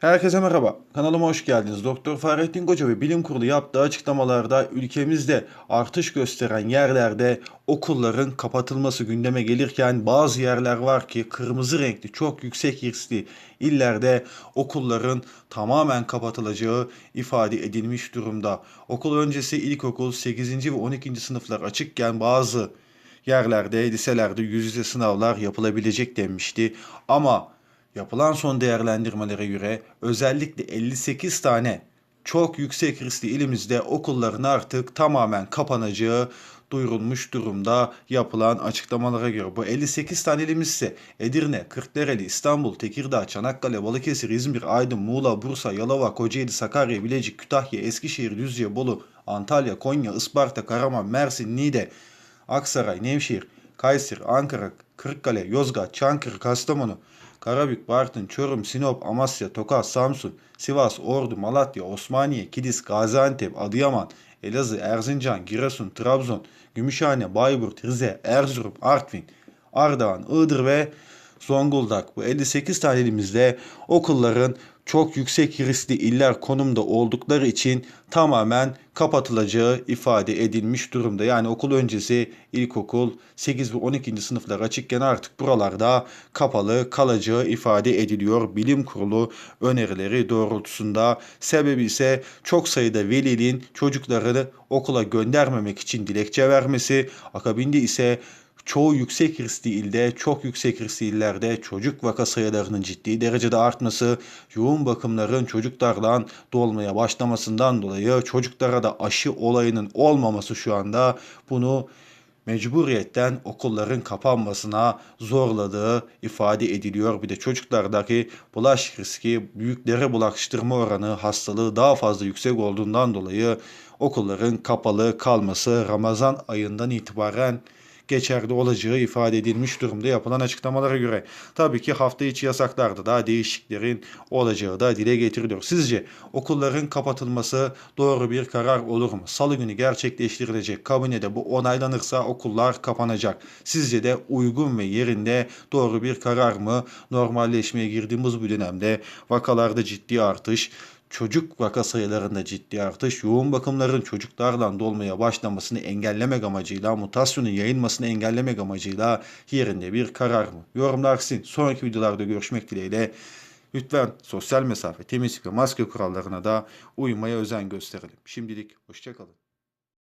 Herkese merhaba. Kanalıma hoş geldiniz. Doktor Fahrettin Koca ve Bilim Kurulu yaptığı açıklamalarda ülkemizde artış gösteren yerlerde okulların kapatılması gündeme gelirken bazı yerler var ki kırmızı renkli çok yüksek riskli illerde okulların tamamen kapatılacağı ifade edilmiş durumda. Okul öncesi ilkokul 8. ve 12. sınıflar açıkken bazı yerlerde, liselerde yüz yüze sınavlar yapılabilecek denmişti. Ama Yapılan son değerlendirmelere göre özellikle 58 tane çok yüksek riskli ilimizde okulların artık tamamen kapanacağı duyurulmuş durumda yapılan açıklamalara göre. Bu 58 tane ilimiz ise Edirne, Kırklareli, İstanbul, Tekirdağ, Çanakkale, Balıkesir, İzmir, Aydın, Muğla, Bursa, Yalova, Kocaeli, Sakarya, Bilecik, Kütahya, Eskişehir, Düzce, Bolu, Antalya, Konya, Isparta, Karaman, Mersin, Niğde, Aksaray, Nevşehir, Kayseri, Ankara, Kırıkkale, Yozgat, Çankırı, Kastamonu, Karabük, Bartın, Çorum, Sinop, Amasya, Tokat, Samsun, Sivas, Ordu, Malatya, Osmaniye, Kilis, Gaziantep, Adıyaman, Elazığ, Erzincan, Giresun, Trabzon, Gümüşhane, Bayburt, Rize, Erzurum, Artvin, Ardahan, Iğdır ve Zonguldak. Bu 58 tane okulların çok yüksek riskli iller konumda oldukları için tamamen kapatılacağı ifade edilmiş durumda. Yani okul öncesi ilkokul 8 ve 12. sınıflar açıkken artık buralarda kapalı kalacağı ifade ediliyor. Bilim kurulu önerileri doğrultusunda sebebi ise çok sayıda velinin çocuklarını okula göndermemek için dilekçe vermesi, akabinde ise çoğu yüksek riskli ilde, çok yüksek riskli illerde çocuk vaka sayılarının ciddi derecede artması, yoğun bakımların çocuklardan dolmaya başlamasından dolayı çocuklara da aşı olayının olmaması şu anda bunu mecburiyetten okulların kapanmasına zorladığı ifade ediliyor. Bir de çocuklardaki bulaş riski, büyüklere bulaştırma oranı, hastalığı daha fazla yüksek olduğundan dolayı okulların kapalı kalması Ramazan ayından itibaren geçerli olacağı ifade edilmiş durumda yapılan açıklamalara göre. Tabii ki hafta içi yasaklarda da değişikliklerin olacağı da dile getiriliyor. Sizce okulların kapatılması doğru bir karar olur mu? Salı günü gerçekleştirilecek kabinede bu onaylanırsa okullar kapanacak. Sizce de uygun ve yerinde doğru bir karar mı? Normalleşmeye girdiğimiz bu dönemde vakalarda ciddi artış, çocuk vaka sayılarında ciddi artış, yoğun bakımların çocuklarla dolmaya başlamasını engellemek amacıyla, mutasyonun yayılmasını engellemek amacıyla yerinde bir karar mı? Yorumlar. Sonraki videolarda görüşmek dileğiyle. Lütfen sosyal mesafe, temizlik ve maske kurallarına da uymaya özen gösterelim. Şimdilik hoşçakalın.